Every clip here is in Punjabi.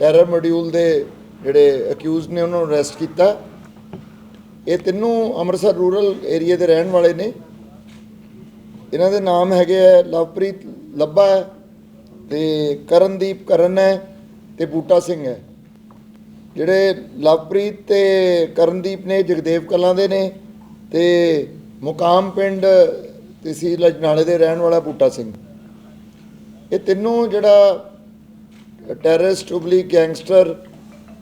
ਟੈਰਰ ਮੋਡਿਊਲ ਦੇ ਜਿਹੜੇ ਅਕਿਊਜ਼ਡ ਨੇ, ਉਹਨਾਂ ਨੂੰ ਅਰੈਸਟ ਕੀਤਾ। ਇਹ ਤਿੰਨੋਂ ਅੰਮ੍ਰਿਤਸਰ ਰੂਰਲ ਏਰੀਆ ਦੇ ਰਹਿਣ ਵਾਲੇ ਨੇ। ਇਹਨਾਂ ਦੇ ਨਾਮ ਹੈਗੇ ਆ ਲਵਪ੍ਰੀਤ ਲੱਭਾ ਹੈ ਤੇ ਕਰਨਦੀਪ ਕਰਨ ਹੈ ਤੇ ਬੂਟਾ ਸਿੰਘ ਹੈ। ਜਿਹੜੇ ਲਵਪ੍ਰੀਤ ਤੇ ਕਰਨਦੀਪ ਨੇ, ਜਗਦੇਵ ਕਲਾਂ ਦੇ ਨੇ ਤੇ ਮੁਕਾਮ ਪਿੰਡ ਤਹਿਸੀਲ ਅਜਨਾਲੇ ਦੇ ਰਹਿਣ ਵਾਲਾ ਬੂਟਾ ਸਿੰਘ। ਇਹ ਤਿੰਨੋਂ ਜਿਹੜਾ ਟੈਰਰਿਸਟ ਉਬਲੀ ਗੈਂਗਸਟਰ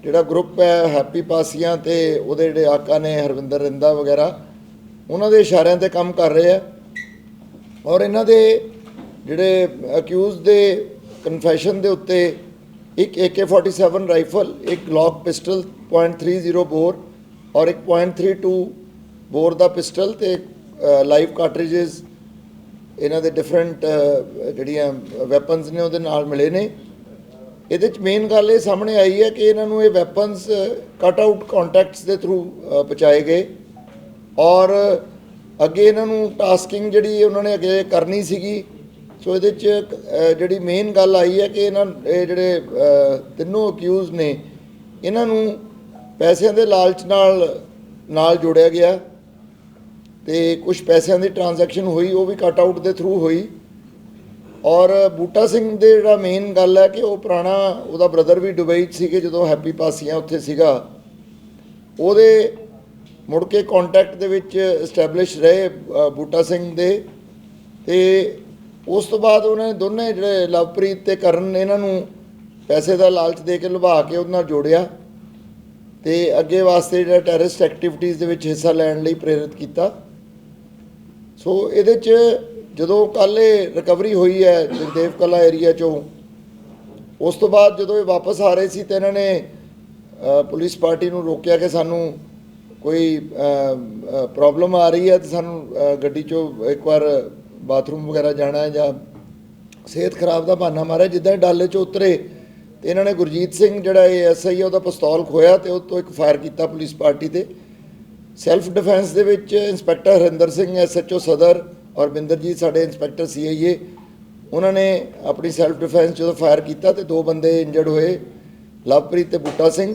ਜਿਹੜਾ ਗਰੁੱਪ ਹੈ ਹੈਪੀ ਪਾਸੀਆਂ ਤੇ ਉਹਦੇ ਜਿਹੜੇ ਆਕਾ ਨੇ, ਹਰਵਿੰਦਰ ਰਿੰਦਾ ਵਗੈਰਾ, ਉਹਨਾਂ ਦੇ ਇਸ਼ਾਰਿਆਂ ਤੇ ਕੰਮ ਕਰ ਰਹੇ ਆ। ਔਰ ਇਹਨਾਂ ਦੇ ਜਿਹੜੇ ਅਕਿਊਜ਼ ਦੇ ਕਨਫੈਸ਼ਨ ਦੇ ਉੱਤੇ ਇੱਕ AK47 ਰਾਈਫਲ ਇੱਕ ਗਲੌਕ ਪਿਸਟਲ .30 ਬੋਰ ਔਰ ਇੱਕ .32 ਬੋਰ ਦਾ ਪਿਸਟਲ ਤੇ ਲਾਈਵ ਕਾਰਟ੍ਰਿਜਸ ਇਹਨਾਂ ਦੇ ਡਿਫਰੈਂਟ ਜਿਹੜੀਆਂ ਵੈਪਨਸ ਨੇ ਉਹਦੇ ਨਾਲ ਮਿਲੇ ਨੇ। ਇਹਦੇ ਚ ਮੇਨ ਗੱਲ ਇਹ ਸਾਹਮਣੇ ਆਈ ਹੈ ਕਿ ਇਹਨਾਂ ਨੂੰ ਇਹ ਵੈਪਨਸ ਕਟ ਆਊਟ ਕੰਟੈਕਟਸ ਦੇ ਥਰੂ ਪਹੁੰਚਾਏ ਗਏ। ਔਰ ਅੱਗੇ ਇਹਨਾਂ ਨੂੰ ਟਾਸਕਿੰਗ ਜਿਹੜੀ ਉਹਨਾਂ ਨੇ ਅੱਗੇ ਕਰਨੀ ਸੀਗੀ। ਸੋ ਇਹਦੇ ਚ ਅ, ਜਿਹੜੀ ਮੇਨ ਗੱਲ ਆਈ ਹੈ ਕਿ ਇਹਨਾਂ ਇਹ ਜਿਹੜੇ ਤਿੰਨੋਂ ਅਕਿਊਜ਼ ਨੇ ਇਹਨਾਂ ਨੂੰ ਪੈਸਿਆਂ ਦੇ ਲਾਲਚ ਨਾਲ ਨਾਲ ਜੋੜਿਆ ਗਿਆ। ਤੇ ਕੁਝ ਪੈਸਿਆਂ ਦੀ ਟ੍ਰਾਂਜੈਕਸ਼ਨ ਹੋਈ ਉਹ ਵੀ ਕਟ ਆਊਟ ਦੇ ਥਰੂ ਹੋਈ। ਔਰ ਬੂਟਾ ਸਿੰਘ ਦੇ ਜਿਹੜਾ ਮੇਨ ਗੱਲ ਹੈ ਕਿ ਉਹ ਪੁਰਾਣਾ ਉਹਦਾ ਬ੍ਰਦਰ ਵੀ ਦੁਬਈ 'ਚ ਸੀਗੇ ਜਦੋਂ ਹੈਪੀ ਪਾਸੀਆਂ ਉੱਥੇ ਸੀਗਾ। ਉਹਦੇ ਮੁੜ ਕੇ ਕੰਟੈਕਟ ਦੇ ਵਿੱਚ ਐਸਟੈਬਲਿਸ਼ ਰਹੇ ਅ, ਬੂਟਾ ਸਿੰਘ ਦੇ। ਤੇ ਉਸ ਤੋਂ ਬਾਅਦ ਉਹਨਾਂ ਨੇ ਦੋਨੇ ਜਿਹੜੇ ਲਵਪ੍ਰੀਤ ਤੇ ਕਰਨ ਨੇ ਇਹਨਾਂ ਨੂੰ ਪੈਸੇ ਦਾ ਲਾਲਚ ਦੇ ਕੇ ਲੁਭਾ ਕੇ ਉਹਦੇ ਨਾਲ ਜੋੜਿਆ। ਤੇ ਅੱਗੇ ਵਾਸਤੇ ਜਿਹੜਾ ਟੈਰਰਿਸਟ ਐਕਟੀਵਿਟੀਜ਼ ਦੇ ਵਿੱਚ ਹਿੱਸਾ ਲੈਣ ਲਈ ਪ੍ਰੇਰਿਤ ਕੀਤਾ। ਸੋ ਇਹਦੇ ਚ ਜਦੋਂ ਕੱਲ੍ਹ ਇਹ ਰਿਕਵਰੀ ਹੋਈ ਹੈ ਜਗਦੇਵ ਕਲਾ ਏਰੀਆ ਚੋਂ, ਉਸ ਤੋਂ ਬਾਅਦ ਜਦੋਂ ਇਹ ਵਾਪਸ ਆ ਰਹੇ ਸੀ ਤੇ ਇਹਨਾਂ ਨੇ ਪੁਲਿਸ ਪਾਰਟੀ ਨੂੰ ਰੋਕਿਆ ਕਿ ਸਾਨੂੰ ਕੋਈ ਪ੍ਰੋਬਲਮ ਆ ਰਹੀ ਹੈ ਤੇ ਸਾਨੂੰ ਗੱਡੀ ਚੋਂ ਇੱਕ ਵਾਰ ਬਾਥਰੂਮ ਵਗੈਰਾ ਜਾਣਾ ਹੈ ਜਾਂ ਸਿਹਤ ਖਰਾਬ ਦਾ ਬਹਾਨਾ ਮਾਰਿਆ। ਜਿੱਦਾਂ ਹੀ ਡਾਲੇ ਚੋਂ ਉਤਰੇ ਤੇ ਇਹਨਾਂ ਨੇ ਗੁਰਜੀਤ ਸਿੰਘ ਜਿਹੜਾ ਇਹ ਐਸਆਈ ਉਹਦਾ ਪਿਸਤੌਲ ਖੋਇਆ ਤੇ ਉਹ ਤੋਂ ਇੱਕ ਫਾਇਰ ਕੀਤਾ ਪੁਲਿਸ ਪਾਰਟੀ ਤੇ। ਸੈਲਫ ਡਿਫੈਂਸ ਦੇ ਵਿੱਚ ਇੰਸਪੈਕਟਰ ਹਰਿੰਦਰ ਸਿੰਘ ਐਸਐਚਓ ਸਦਰ ਔਰ ਬਿੰਦਰਜੀਤ ਸਾਡੇ ਇੰਸਪੈਕਟਰ ਸੀਆਈਏ, ਉਹਨਾਂ ਨੇ ਆਪਣੀ ਸੈਲਫ ਡਿਫੈਂਸ ਜਦੋਂ ਫਾਇਰ ਕੀਤਾ ਤੇ ਦੋ ਬੰਦੇ ਇੰਜਰਡ ਹੋਏ, ਲਵਪ੍ਰੀਤ ਤੇ ਬੂਟਾ ਸਿੰਘ।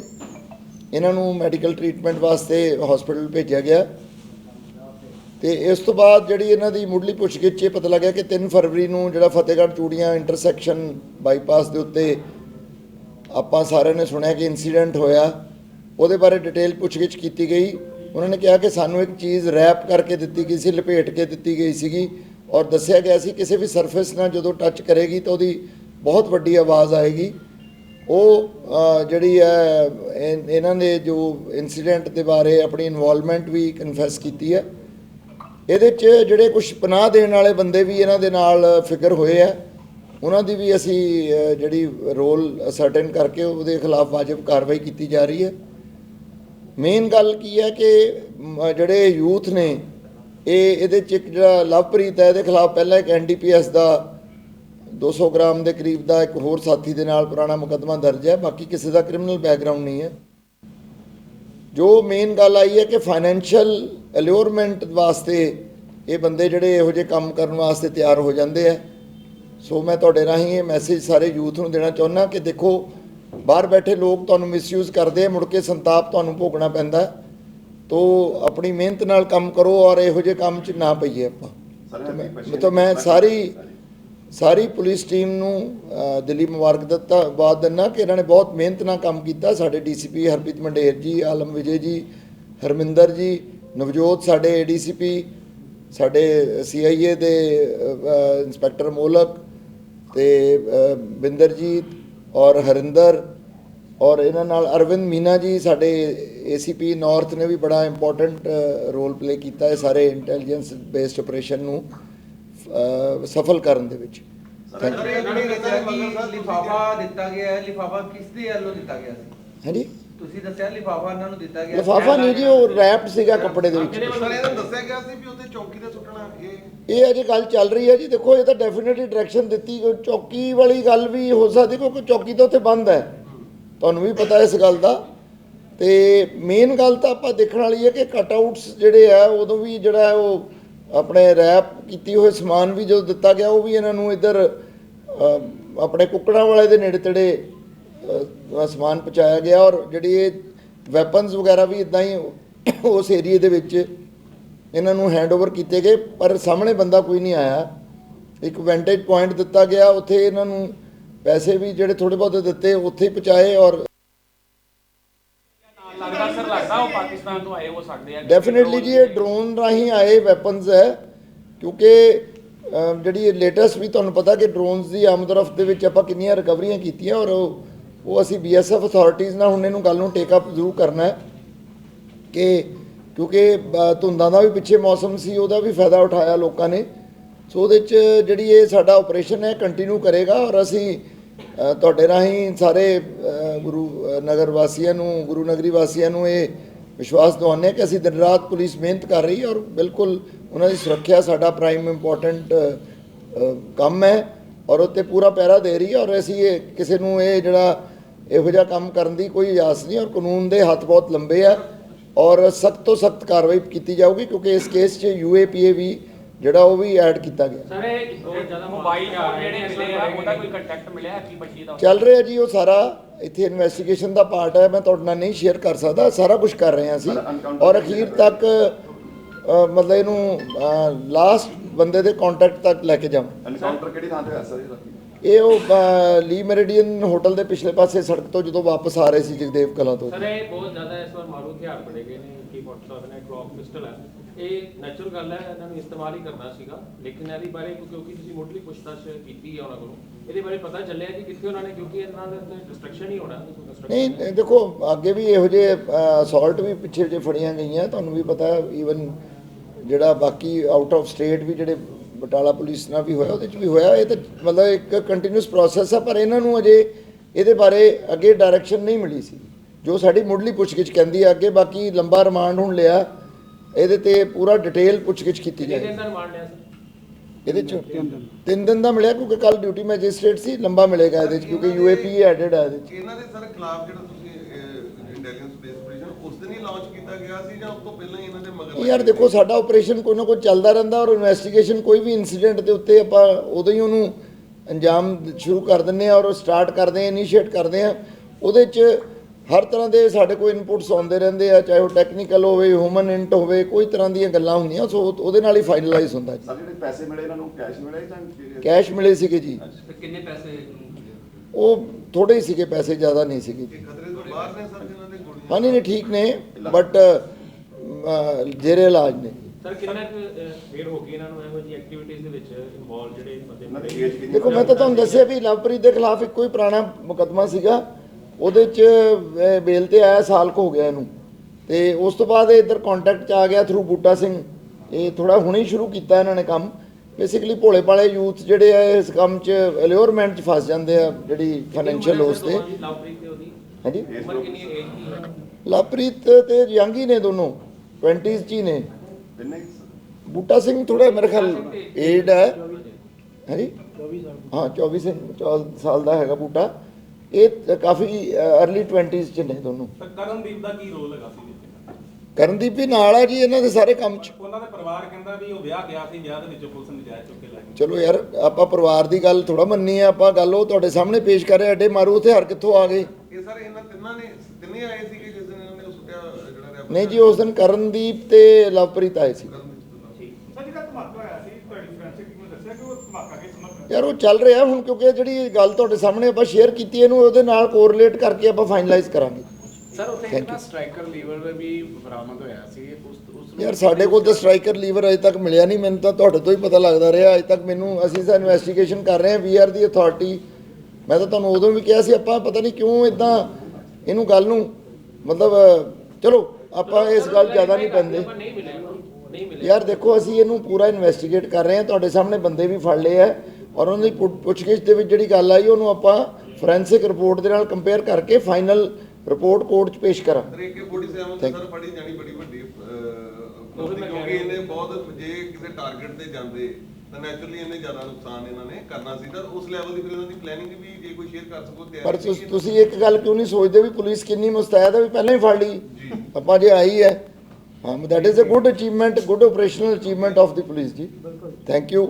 ਇਹਨਾਂ ਨੂੰ ਮੈਡੀਕਲ ਟਰੀਟਮੈਂਟ ਵਾਸਤੇ ਹਸਪੀਟਲ ਭੇਜਿਆ ਗਿਆ। ਤੇ ਇਸ ਤੋਂ ਬਾਅਦ ਜਿਹੜੀ ਇਹਨਾਂ ਦੀ ਮੁੱਢਲੀ ਪੁੱਛਗਿੱਛ 'ਚ ਇਹ ਪਤਾ ਲੱਗਿਆ ਕਿ 3 ਫਰਵਰੀ ਨੂੰ ਜਿਹੜਾ ਫਤਿਹਗੜ੍ਹ ਚੂੜੀਆਂ ਇੰਟਰਸੈਕਸ਼ਨ ਬਾਈਪਾਸ ਦੇ ਉੱਤੇ ਆਪਾਂ ਸਾਰਿਆਂ ਨੇ ਸੁਣਿਆ ਕਿ ਇਨਸੀਡੈਂਟ ਹੋਇਆ। ਉਹਦੇ ਬਾਰੇ ਡਿਟੇਲ ਪੁੱਛਗਿੱਛ ਕੀਤੀ ਗਈ। ਉਹਨਾਂ ਨੇ ਕਿਹਾ ਕਿ ਸਾਨੂੰ ਇੱਕ ਚੀਜ਼ ਰੈਪ ਕਰਕੇ ਦਿੱਤੀ ਗਈ ਸੀ, ਲਪੇਟ ਕੇ ਦਿੱਤੀ ਗਈ ਸੀਗੀ ਔਰ ਦੱਸਿਆ ਗਿਆ ਸੀ ਕਿਸੇ ਵੀ ਸਰਫੇਸ ਨਾਲ ਜਦੋਂ ਟੱਚ ਕਰੇਗੀ ਤਾਂ ਉਹਦੀ ਬਹੁਤ ਵੱਡੀ ਆਵਾਜ਼ ਆਏਗੀ। ਉਹ ਜਿਹੜੀ ਹੈ, ਇਨ- ਇਹਨਾਂ ਨੇ ਜੋ ਇਨਸੀਡੈਂਟ ਦੇ ਬਾਰੇ ਆਪਣੀ ਇਨਵੋਲਵਮੈਂਟ ਵੀ ਕਨਫੈਸ ਕੀਤੀ ਹੈ। ਇਹਦੇ 'ਚ ਜਿਹੜੇ ਕੁਝ ਪਨਾਹ ਦੇਣ ਵਾਲੇ ਬੰਦੇ ਵੀ ਇਹਨਾਂ ਦੇ ਨਾਲ ਫਿਕਰ ਹੋਏ ਆ, ਉਹਨਾਂ ਦੀ ਵੀ ਅਸੀਂ ਜਿਹੜੀ ਰੋਲ ਸਰਟਨ ਕਰਕੇ ਉਹਦੇ ਖਿਲਾਫ ਵਾਜਬ ਕਾਰਵਾਈ ਕੀਤੀ ਜਾ ਰਹੀ ਹੈ। ਮੇਨ ਗੱਲ ਕੀ ਹੈ ਕਿ ਜਿਹੜੇ ਯੂਥ ਨੇ, ਇਹ ਇਹਦੇ 'ਚ ਇੱਕ ਜਿਹੜਾ ਲਵਪ੍ਰੀਤ ਹੈ, ਇਹਦੇ ਖਿਲਾਫ ਪਹਿਲਾਂ ਇੱਕ ਐਨਡੀਪੀਐਸ ਦਾ 200 ਗ੍ਰਾਮ ਦੇ ਕਰੀਬ ਦਾ ਇੱਕ ਹੋਰ ਸਾਥੀ ਦੇ ਨਾਲ ਪੁਰਾਣਾ ਮੁਕੱਦਮਾ ਦਰਜ ਹੈ, ਬਾਕੀ ਕਿਸੇ ਦਾ ਕ੍ਰਿਮੀਨਲ ਬੈਕਗ੍ਰਾਉਂਡ ਨਹੀਂ ਹੈ। ਜੋ ਮੇਨ ਗੱਲ ਆਈ ਹੈ ਕਿ ਫਾਈਨੈਂਸ਼ੀਅਲ ਅਲਿਓਰਮੈਂਟ ਵਾਸਤੇ ਇਹ ਬੰਦੇ ਜਿਹੜੇ ਇਹੋ ਜਿਹੇ ਕੰਮ ਕਰਨ ਵਾਸਤੇ ਤਿਆਰ ਹੋ ਜਾਂਦੇ ਆ। ਸੋ ਮੈਂ ਤੁਹਾਡੇ ਰਾਹੀਂ ਇਹ ਮੈਸੇਜ ਸਾਰੇ ਯੂਥ ਨੂੰ ਦੇਣਾ ਚਾਹੁੰਦਾ ਕਿ ਦੇਖੋ ਬਾਹਰ ਬੈਠੇ ਲੋਕ ਤੁਹਾਨੂੰ ਮਿਸਯੂਜ਼ ਕਰਦੇ ਮੁੜ ਕੇ ਸੰਤਾਪ ਤੁਹਾਨੂੰ ਭੋਗਣਾ ਪੈਂਦਾ। ਤੋ ਆਪਣੀ ਮਿਹਨਤ ਨਾਲ ਕੰਮ ਕਰੋ ਔਰ ਇਹੋ ਜਿਹੇ ਕੰਮ 'ਚ ਨਾ ਪਈਏ ਆਪਾਂ। ਤਾਂ ਮੈਂ- ਸਾਰੀ ਸਾਰੀ ਪੁਲਿਸ ਟੀਮ ਨੂੰ ਦਿਲੀ ਮੁਬਾਰਕ ਦਿੱਤਾ। ਬਾਦ ਦਿੰਨਾ ਕਿ ਇਹਨਾਂ ਨੇ ਬਹੁਤ ਮਿਹਨਤ ਨਾਲ ਕੰਮ ਕੀਤਾ। ਸਾਡੇ ਡੀਸੀਪੀ ਹਰਪ੍ਰੀਤ ਮੰਡੇਰ ਜੀ ਆਲਮ ਵਿਜੇ ਜੀ ਹਰਮਿੰਦਰ ਜੀ ਨਵਜੋਤ ਸਾਡੇ ਏਡੀਸੀਪੀ ਸਾਡੇ ਸੀਆਈਏ ਦੇ ਇੰਸਪੈਕਟਰ ਮੋਲਕ ਤੇ ਅ, ਬਿੰਦਰਜੀਤ ਔਰ ਹਰਿੰਦਰ ਔਰ ਇਹਨਾਂ ਨਾਲ ਅਰਵਿੰਦ ਮੀਨਾ ਜੀ ਸਾਡੇ ਏਸੀਪੀ ਨਾਰਥ ਨੇ ਵੀ ਬੜਾ ਇੰਪੋਰਟੈਂਟ ਰੋਲ ਪਲੇ ਕੀਤਾ ਹੈ ਸਾਰੇ ਇੰਟੈਲੀਜੈਂਸ ਬੇਸਡ ਆਪਰੇਸ਼ਨ ਨੂੰ ਸਫਲ ਕਰਨ ਦੇ ਵਿੱਚ। ਲਿਫਾਫਾ ਦਿੱਤਾ ਗਿਆ ਹੈ। ਲਿਫਾਫਾ ਕਿਸ ਦੇ ਵੱਲੋਂ ਦਿੱਤਾ ਗਿਆ ਸੀ? ਹਾਂਜੀ? ਤੁਸੀਂ ਦੱਸਿਆ ਲਿਫਾਫਾ ਇਹਨਾਂ ਨੂੰ ਦਿੱਤਾ ਗਿਆ ਲਿਫਾਫਾ ਨਹੀਂ ਜੀ ਉਹ ਰੈਪਡ ਸੀਗਾ ਕੱਪੜੇ ਦੇ ਵਿੱਚ। ਸਰ ਇਹਨਾਂ ਨੂੰ ਦੱਸਿਆ ਗਿਆ ਸੀ ਵੀ ਉਹਦੇ ਚੌਕੀ ਤੇ ਸੁੱਟਣਾ ਇਹ ਇਹ ਅਜੇ ਗੱਲ ਚੱਲ ਰਹੀ ਹੈ ਜੀ। ਦੇਖੋ ਇਹ ਤਾਂ ਡੈਫੀਨਿਟਲੀ ਡਾਇਰੈਕਸ਼ਨ ਦਿੱਤੀ ਕੋਈ ਚੌਕੀ ਵਾਲੀ ਗੱਲ ਵੀ ਹੋ ਸਕਦੀ ਕਿਉਂਕਿ ਚੌਕੀ ਤਾਂ ਉੱਥੇ ਬੰਦ ਹੈ। ਤੁਹਾਨੂੰ ਵੀ ਪਤਾ ਇਸ ਗੱਲ ਦਾ। ਤੇ ਮੇਨ ਗੱਲ ਤਾਂ ਆਪਾਂ ਦੇਖਣ ਵਾਲੀ ਹੈ ਕਿ ਕਟ ਆਊਟਸ ਜਿਹੜੇ ਆ, ਉਦੋਂ ਵੀ ਜਿਹੜਾ ਉਹ ਆਪਣੇ ਰੈਪ ਕੀਤੀ ਹੋਏ ਸਮਾਨ ਵੀ ਜਦੋਂ ਦਿੱਤਾ ਗਿਆ, ਉਹ ਵੀ ਇਹਨਾਂ ਨੂੰ ਇੱਧਰ ਆਪਣੇ ਕੁੱਕੜਾਂ ਵਾਲੇ ਦੇ ਨੇੜੇ ਤੇੜੇ ਸਮਾਨ ਪਹੁੰਚਾਇਆ ਗਿਆ ਔਰ ਜਿਹੜੀ ਇਹ ਵੈਪਨਸ ਵਗੈਰਾ ਵੀ ਇਦਾਂ ਹੀ ਉਸ ਏਰੀਏ ਦੇ ਵਿੱਚ ਇਹਨਾਂ ਨੂੰ ਹੈਂਡਓਵਰ ਕੀਤੇ ਗਏ। ਪਰ ਸਾਹਮਣੇ ਬੰਦਾ ਕੋਈ ਨਹੀਂ ਆਇਆ। ਇੱਕ ਵੈਂਟੇਜ ਪੁਆਇੰਟ ਦਿੱਤਾ ਗਿਆ, ਉੱਥੇ ਇਹਨਾਂ ਨੂੰ ਪੈਸੇ ਵੀ ਜਿਹੜੇ ਥੋੜੇ ਬਹੁਤੇ ਦਿੱਤੇ ਉੱਥੇ ਹੀ ਪਹੁੰਚਾਏ ਔਰ ਲੱਗਦਾ ਸਰ ਲੱਗਦਾ ਉਹ ਪਾਕਿਸਤਾਨ ਤੋਂ ਆਏ ਹੋ ਸਕਦੇ ਆ। ਡੈਫੀਨਿਟਲੀ ਜੀ ਇਹ ਡਰੋਨ ਰਾਹੀਂ ਆਏ ਵੈਪਨਸ ਹੈ ਕਿਉਂਕਿ ਜਿਹੜੀ ਲੇਟੈਸਟ ਵੀ ਤੁਹਾਨੂੰ ਪਤਾ ਕਿ ਡਰੋਨਸ ਦੀ ਆਮਦਰਫਤ ਦੇ ਵਿੱਚ ਆਪਾਂ ਕਿੰਨੀਆਂ ਰਿਕਵਰੀਆਂ ਕੀਤੀਆਂ ਔਰ ਉਹ ਉਹ ਅਸੀਂ ਬੀਐਸਐਫ ਅਥਾਰਟੀਆਂ ਨਾਲ ਹੁਣ ਇਹਨੂੰ ਗੱਲ ਨੂੰ ਟੇਕ ਅਪ ਜ਼ਰੂਰ ਕਰਨਾ ਹੈ ਕਿ ਕਿਉਂਕਿ ਧੁੰਦਾਂ ਦਾ ਵੀ ਪਿੱਛੇ ਮੌਸਮ ਸੀ ਉਹਦਾ ਵੀ ਫਾਇਦਾ ਉਠਾਇਆ ਲੋਕਾਂ ਨੇ। ਸੋ ਉਹਦੇ ਚ ਜਿਹੜੀ ਇਹ ਸਾਡਾ ਆਪਰੇਸ਼ਨ ਹੈ ਕੰਟੀਨਿਊ ਕਰੇਗਾ ਔਰ ਅਸੀਂ ਤੁਹਾਡੇ ਰਾਹੀਂ ਸਾਰੇ ਗੁਰੂ ਨਗਰ ਵਾਸੀਆਂ ਨੂੰ, ਗੁਰੂ ਨਗਰੀ ਵਾਸੀਆਂ ਨੂੰ ਇਹ ਵਿਸ਼ਵਾਸ ਦਿਵਾਉਂਦੇ ਹਾਂ ਕਿ ਅਸੀਂ ਦਿਨ ਰਾਤ ਪੁਲਿਸ ਮਿਹਨਤ ਕਰ ਰਹੀ ਹੈ ਔਰ ਬਿਲਕੁਲ ਉਹਨਾਂ ਦੀ ਸੁਰੱਖਿਆ ਸਾਡਾ ਪ੍ਰਾਈਮ ਇੰਪੋਰਟੈਂਟ ਕੰਮ ਹੈ ਔਰ ਉੱਤੇ ਪੂਰਾ ਪਹਿਰਾ ਦੇ ਰਹੀ ਹੈ ਔਰ ਅਸੀਂ ਇਹ ਕਿਸੇ ਨੂੰ ਇਹ ਜਿਹੜਾ ਇਹੋ ਜਿਹਾ ਕੰਮ ਕਰਨ ਦੀ ਕੋਈ ਇਜਾਜ਼ਤ ਨਹੀਂ ਔਰ ਕਾਨੂੰਨ ਦੇ ਹੱਥ ਬਹੁਤ ਲੰਬੇ ਆ ਔਰ ਸਖਤ ਤੋਂ ਸਖਤ ਕਾਰਵਾਈ ਕੀਤੀ ਜਾਊਗੀ ਕਿਉਂਕਿ ਇਸ ਕੇਸ 'ਚ ਯੂਏਪੀਏ ਵੀ ਜਿਹੜਾ ਉਹ ਵੀ ਐਡ ਕੀਤਾ ਗਿਆ। ਸਰ ਇਹ ਜ਼ਿਆਦਾ ਮੋਬਾਈਲ ਜਿਹੜੇ ਮਿਲੇ ਆ ਉਹਦਾ ਕੋਈ ਕੰਟੈਕਟ ਮਿਲਿਆ ਕੀ ਬੱਚੀ ਦਾ? ਚੱਲ ਰਿਹਾ ਜੀ ਉਹ ਸਾਰਾ ਇੱਥੇ ਇਨਵੈਸਟੀਗੇਸ਼ਨ ਦਾ ਪਾਰਟ ਹੈ ਮੈਂ ਤੁਹਾਡੇ ਨਾਲ ਨਹੀਂ ਸ਼ੇਅਰ ਕਰ ਸਕਦਾ ਸਾਰਾ ਕੁਝ ਕਰ ਰਹੇ ਹਾਂ ਅਸੀਂ। ਔਰ ਅਖੀਰ ਤੱਕ ਮਤਲਬ ਇਹਨੂੰ ਲਾਸਟ ਬੰਦੇ ਦੇ ਕੰਟੈਕਟ ਤੱਕ ਲੈ ਕੇ ਜਾਵਾਂ। ਐਨਕਾਊਂਟਰ ਕਿਹੜੀ ਥਾਂ ਤੇ ਹੋਇਆ ਸਰ ਇਹਦਾ? ਇਹ ਉਹ ਅ, ਲੀ ਮੈਰੀਡੀਅਨ ਹੋਟਲ ਦੇ ਪਿਛਲੇ ਪਾਸੇ ਸੜਕ ਤੋਂ ਜਦੋਂ ਵਾਪਸ ਆ ਰਹੇ ਸੀ ਜਗਦੇਵ ਕਲਾਂ ਤੋਂ। ਸਰ ਇਹ ਬਹੁਤ ਜ਼ਿਆਦਾ ਇਸ ਵਾਰ ਮਾਰੂ ਹਥਿਆਰ ਬੜੇ ਗਏ ਨੇ ਕੀ 47 ਨੇ ਕਲੌਕ ਪਿਸਟਲ ਹੈ। ਇਹ ਨੈਚੁਰਲ ਗੱਲ ਹੈ ਇਹਨਾਂ ਨੂੰ ਇਸਤੇਮਾਲ ਹੀ ਕਰਨਾ ਸੀਗਾ। ਲੇਕਿਨ ਇਹਦੇ ਬਾਰੇ ਕਿਉਂਕਿ ਤੁਸੀਂ ਮੁੱਢਲੀ ਪੁੱਛਤਾਛ ਕੀਤੀ ਹੈ ਉਹਨਾਂ ਕੋਲੋਂ ਇਹਦੇ ਬਾਰੇ ਪਤਾ ਚੱਲਿਆ ਕਿ ਕਿੱਥੇ ਉਹਨਾਂ ਨੇ ਕਿਉਂਕਿ ਇਹਨਾਂ ਦਾ ਡਿਸਟਰਕਸ਼ਨ ਹੀ ਹੋਣਾ ਨਹੀਂ ਇਹ ਦੇਖੋ ਅੱਗੇ ਵੀ ਇਹੋ ਜਿਹੇ ਅਸਾਲਟ ਵੀ ਪਿੱਛੇ ਜੇ ਫੜੀਆਂ ਗਈਆਂ ਤੁਹਾਨੂੰ ਵੀ ਪਤਾ ਈਵਨ ਜਿਹੜਾ ਬਾਕੀ ਆਊਟ ਆਫ ਸਟੇਟ ਵੀ ਜਿਹੜੇ ਬਟਾਲਾ ਪੁਲਿਸ ਨਾਲ ਵੀ ਹੋਇਆ ਉਹਦੇ ਚ ਵੀ ਹੋਇਆ ਇਹ ਤਾਂ ਮਤਲਬ ਇੱਕ ਕੰਟੀਨਿਊਸ ਪ੍ਰੋਸੈਸ ਹੈ ਪਰ ਇਹਨਾਂ ਨੂੰ ਅਜੇ ਇਹਦੇ ਬਾਰੇ ਅੱਗੇ ਡਾਇਰੈਕਸ਼ਨ ਨਹੀਂ ਮਿਲੀ ਸੀ। ਜੋ ਸਾਡੀ ਮੁੱਢਲੀ ਪੁੱਛਗਿੱਛ ਕਹਿੰਦੀ ਹੈ ਅੱਗੇ ਬਾਕੀ ਲੰਬਾ ਰਿਮਾਂਡ ਹੁਣ ਲਿਆ ਇਹਦੇ ਤੇ ਪੂਰਾ ਡਿਟੇਲ ਪੁੱਛਗਿੱਛ ਕੀਤੀ ਕਿੰਨੇ ਜਾਏ ਦਿਨ ਦਾ ਰਿਮਾਂਡ ਲਿਆ ਸਰ? ਇਹਦੇ ਚ ਤਿੰਨ ਦਿਨ ਦਾ। ਮਿਲਿਆ ਕਿਉਂਕਿ ਕੱਲ ਡਿਊਟੀ ਮੈਜਿਸਟ੍ਰੇਟ ਸੀ ਲੰਬਾ ਮਿਲੇਗਾ ਇਹਦੇ ਚ ਕਿਉਂਕਿ ਯੂਏਪੀ ਐਡਡ ਹੈ ਇਹਦੇ ਚ। ਇਹਨਾਂ ਦੇ ਸਰ ਖਿਲਾਫ ਜਿਹੜਾ ਤੁਸੀਂ ਇੰਟੈਲੀਜੈਂਸ ਬੇਸ ਆਪਰੇਸ਼ਨ ਉਸ ਦਿਨ ਹੀ ਲਾਂਚ ਕੀਤਾ ਗਿਆ ਸੀ ਜਾਂ ਉਸ ਤੋਂ ਪਹਿਲਾਂ ਹੀ ਇਹਨਾਂ ਦੇ ਮਗਰ ਯਾਰ ਦੇਖੋ ਸਾਡਾ ਆਪਰੇਸ਼ਨ ਕੋਈ ਨਾ ਕੋਈ ਚੱਲਦਾ ਰਹਿੰਦਾ ਔਰ ਇਨਵੈਸਟੀਗੇਸ਼ਨ ਕੋਈ ਵੀ ਇਨਸੀਡੈਂਟ ਦੇ ਉੱਤੇ ਆਪਾਂ ਉਦੋਂ ਹੀ ਉਹਨੂੰ ਅੰਜਾਮ ਸ਼ੁਰੂ ਕਰ ਦਿੰਨੇ ਆ ਔਰ ਸਟਾਰਟ ਕਰਦੇ ਆ ਇਨੀਸ਼ੀਏਟ ਕਰਦੇ ਆ ਉਹਦੇ 'ਚ ਹਰ ਤਰ੍ਹਾਂ ਦੇ ਸਾਡੇ ਕੋਲ ਇਨਪੁਟਸ ਆਉਂਦੇ ਰਹਿੰਦੇ ਆ ਚਾਹੇ ਉਹ ਟੈਕਨੀਕਲ ਹੋਵੇ ਹਿਊਮਨ ਇੰਟ ਹੋਵੇ ਕੋਈ ਤਰ੍ਹਾਂ ਦੀਆਂ ਗੱਲਾਂ ਹੁੰਦੀਆਂ ਸੋ ਉਹਦੇ ਨਾਲ ਹੀ ਫਾਈਨਲਾਈਜ਼ ਹੁੰਦਾ ਜੀ। ਸਰ ਜਿਹੜੇ ਪੈਸੇ ਮਿਲੇ ਇਹਨਾਂ ਨੂੰ ਕੈਸ਼ ਮਿਲੇ ਜਾਂ ਕੀ- ਕੈਸ਼ ਮਿਲੇ ਸੀਗੇ ਜੀ। ਤੇ ਕਿੰਨੇ ਪੈਸੇ ਉਹ ਥੋੜੇ ਹੀ ਸੀਗੇ ਪੈਸੇ ਜ਼ਿਆਦਾ ਨਹੀਂ ਸੀਗੇ ਜੀ। ਇਹ ਖਤਰੇ ਤੋਂ ਬਾਹਰ ਨੇ ਸਰ ਗੋਲੀਆਂ ਹਾਂ ਨਹੀਂ ਨਹੀਂ ਠੀਕ ਨੇ ਬਟ ਜੇਰੇ ਇਲਾਜ ਨੇ। ਸਰ ਕਿੰਨਾ ਕੁ ਦੇਰ ਹੋ ਗਈ ਇਹਨਾਂ ਨੂੰ? ਇਹੋ ਜਿਹੀ ਐਕਟੀਵਿਟੀਜ਼ ਦੇ ਵਿੱਚ ਇਨਵੋਲਵ ਜਿਹੜੇ ਬੰਦੇ ਦੇਖੋ ਮੈਂ ਤਾਂ ਤੁਹਾਨੂੰ ਦੱਸਿਆ ਵੀ ਲਵਪ੍ਰੀਤ ਦੇ ਖਿਲਾਫ ਇੱਕੋ ਹੀ ਪੁਰਾਣਾ ਮੁਕੱਦਮਾ ਸੀਗਾ। ਉਹਦੇ ਚ ਬੇਲ ਤੇ ਆਇਆ ਸਾਲ ਕੁ ਹੋ ਗਿਆ ਇਹਨੂੰ। ਤੇ ਉਸ ਤੋਂ ਬਾਅਦ ਇਹ ਇੱਧਰ ਕੰਟੈਕਟ ਚ ਆ ਗਿਆ ਥਰੂ ਬੂਟਾ ਸਿੰਘ। ਇਹ ਥੋੜਾ ਹੁਣੇ ਹੀ ਸ਼ੁਰੂ ਕੀਤਾ ਇਹਨਾਂ ਨੇ ਕੰਮ। ਬੇਸਿਕਲੀ ਭੋਲੇ ਭਾਲੇ ਯੂਥ ਜਿਹੜੇ ਆ ਇਸ ਕੰਮ ਚ ਅਲਿਓਰਮੈਂਟ ਚ ਫਸ ਜਾਂਦੇ ਆ ਜਿਹੜੀ ਫਾਈਨੈਂਸ਼ੀਅਲ ਹੈ ਤੇ। ਦੋਵਾਂ ਦੀ, ਲਵਪ੍ਰੀਤ ਤੇ ਉਹਦੀ? ਹਾਂਜੀ? ਲਵਪ੍ਰੀਤ ਤੇ ਹੀ ਨੇ ਦੋਨੋਂ 20s ਚ ਹੀ ਨੇ? ਬੂਟਾ ਸਿੰਘ ਥੋੜਾ ਮੇਰੇ ਖਿਆਲ ਏਡ ਹੈ। ਹਾਂਜੀ? ਹਾਂ 24 ਸੇ- ਚੌ- ਸਾਲ ਦਾ ਹੈਗਾ ਬੂਟਾ। ਇਹ ਕਾਫੀ अर्ਲੀ 20s ਚ ਨੇ ਦੋਨੋਂ। ਤਾਂ ਕਰਨਦੀਪ ਦਾ ਕੀ ਰੋਲ ਹੈਗਾ ਸੀ ਕਰਨਦੀਪ ਵੀ ਨਾਲ ਆ ਜੀ ਇਹਨਾਂ ਦੇ ਸਾਰੇ ਕੰਮ ਚ। ਉਹਨਾਂ ਦੇ ਪਰਿਵਾਰ ਕਹਿੰਦਾ ਵੀ ਉਹ ਵਿਆਹ ਗਿਆ ਸੀ ਵਿਆਹ ਦੇ ਵਿੱਚ ਪੁਲਿਸ ਨੇ ਜਾਇ ਚੁੱਕ ਕੇ ਲੈ ਗਈ। ਚਲੋ ਯਾਰ ਆਪਾਂ ਪਰਿਵਾਰ ਦੀ ਗੱਲ ਥੋੜਾ ਮੰਨੀ ਆ ਆਪਾਂ ਗੱਲ ਉਹ ਤੁਹਾਡੇ ਸਾਹਮਣੇ ਪੇਸ਼ ਕਰ ਰਹੇ ਅੱਡੇ ਮਾਰੂ ਹਥਿਆਰ ਕਿੱਥੋਂ ਆ ਗਏ? ਸਰ ਇਹਨਾਂ ਤਿੰਨਾਂ ਨੇ ਤਿੰਨੇ ਆਏ ਸੀਗੇ ਜਿਸ ਦਿਨ ਇਹਨਾਂ ਨੇ ਉਹ ਸੁੱਟਿਆ ਜਿਹੜਾ ਰੈਪ ਨਹੀਂ ਜੀ ਉਸ ਦਿਨ ਕਰਨਦੀਪ ਤੇ ਲਵਪ੍ਰੀਤ ਆਏ ਸੀ। ਸਰ ਜਿਹੜਾ ਧਮਾਕਾ ਹੋਇਆ ਸੀ ਤੁਹਾਡੀ ਫੋਰੈਂਸਿਕ ਟੀਮ ਨੇ ਦੱਸਿਆ ਕਿ ਉਹ ਧਮਾਕਾ ਕਿਸ ਸਮਝ ਯਾਰ ਉਹ ਚੱਲ ਰਿਹਾ ਹੁਣ ਕਿਉਂਕਿ ਜਿਹੜੀ ਗੱਲ ਤੁਹਾਡੇ ਸਾਹਮਣੇ ਆਪਾਂ ਸ਼ੇਅਰ ਕੀਤੀ ਇਹਨੂੰ ਉਹਦੇ ਨਾਲ ਕੋਰਿਲੇਟ ਕਰਕੇ ਆਪਾਂ ਫਾਈਨਲਾਈਜ਼ ਕਰਾਂਗੇ। ਸਰ ਉੱਥੇ ਇੱਕ ਨਾ ਸਟ੍ਰਾਈਕਰ ਲੀਵਰ ਵੀ ਬਰਾਮਦ ਹੋਇਆ ਸੀ ਉਸ ਉਸ ਨੂੰ ਯਾਰ ਸਾਡੇ ਕੋਲ ਤਾਂ ਸਟ੍ਰਾਈਕਰ ਲੀਵਰ ਅਜੇ ਤੱਕ ਮਿਲਿਆ ਨਹੀਂ ਮੈਨੂੰ ਤਾਂ ਤੁਹਾਡੇ ਤੋਂ ਹੀ ਪਤਾ ਲੱਗਦਾ ਰਿਹਾ ਅਜੇ ਤੱਕ ਮੈਨੂੰ ਅਸੀਂ ਤਾਂ ਇਨਵੈਸਟੀਗੇਸ਼ਨ ਕਰ ਰਹੇ ਹਾਂ ਵੀ ਆਰ ਦੀ ਅਥਾਰਟੀ ਮੈਂ ਤਾਂ ਤੁਹਾਨੂੰ ਉਦੋਂ ਵੀ ਕਿਹਾ ਸੀ ਆਪਾਂ ਪਤਾ ਨਹੀਂ ਕਿਉਂ ਇਦਾਂ ਇਹਨੂੰ ਗੱਲ ਨੂੰ ਮਤਲਬ ਚਲੋ ਆਪਾਂ ਇਸ ਗੱਲ ਜ਼ਿਆਦਾ ਨਹੀਂ ਪੈਂਦੇ। ਯਾਰ ਦੇਖੋ ਅਸੀਂ ਇਹਨੂੰ ਪੂਰਾ ਇਨਵੈਸਟੀਗੇਟ ਕਰ ਰਹੇ ਹਾਂ ਤੁਹਾਡੇ ਸਾਹਮਣੇ ਬੰਦੇ ਵੀ ਫੜ ਲਏ ਆ ਔਰ ਉਹਨਾਂ ਦੀ ਪੁੱਛ- ਪੁੱਛਗਿੱਛ ਦੇ ਵਿੱਚ ਜਿਹੜੀ ਗੱਲ ਆਈ ਉਹਨੂੰ ਆਪਾਂ ਫੋਰੈਂਸਿਕ ਰਿਪੋਰਟ ਦੇ ਨਾਲ ਕੰਪੇਅਰ ਕਰਕੇ ਫਾਈਨਲ ਰਿਪੋਰਟ ਕੋਰਟ 'ਚ ਪੇਸ਼ ਸਰ AK47 Thank ਸਰ ਫੜੀ ਜਾਣੀ ਬੜੀ ਵੱਡੀ ਕਿਉਂਕਿ। ਇਹਨੇ ਬਹੁਤ ਜੇ ਕਿਸੇ ਟਾਰਗੇਟ ਤੇ ਜਾਂਦੇ ਤਾਂ ਨੈਚੁਰਲੀ ਇਹਨੇ ਜ਼ਿਆਦਾ ਨੁਕਸਾਨ ਇਹਨਾਂ ਨੇ ਕਰਨਾ ਸੀ। ਤਾਂ ਉਸ ਲੈਵਲ ਦੀ ਫਿਰ ਇਹਨਾਂ ਦੀ ਪਲੈਨਿੰਗ ਵੀ ਜੇ ਕੋਈ ਸ਼ੇਅਰ ਕਰ ਸਕੋ ਤਿਆਰੀ ਪਰ ਤੁਸ- ਤੁਸੀਂ ਇੱਕ ਗੱਲ ਕਿਉਂ ਨਹੀਂ ਸੋਚਦੇ ਵੀ ਪੁਲਿਸ ਕਿੰਨੀ ਮੁਸਤੈਦ ਹੈ ਵੀ ਪਹਿਲਾਂ ਹੀ ਫੜ ਲਈ? ਆਪਾਂ ਜੇ ਆਈ ਹੈ। ਹਾਂ that is a good achievement good operational achievement of the police ਜੀ। Thank you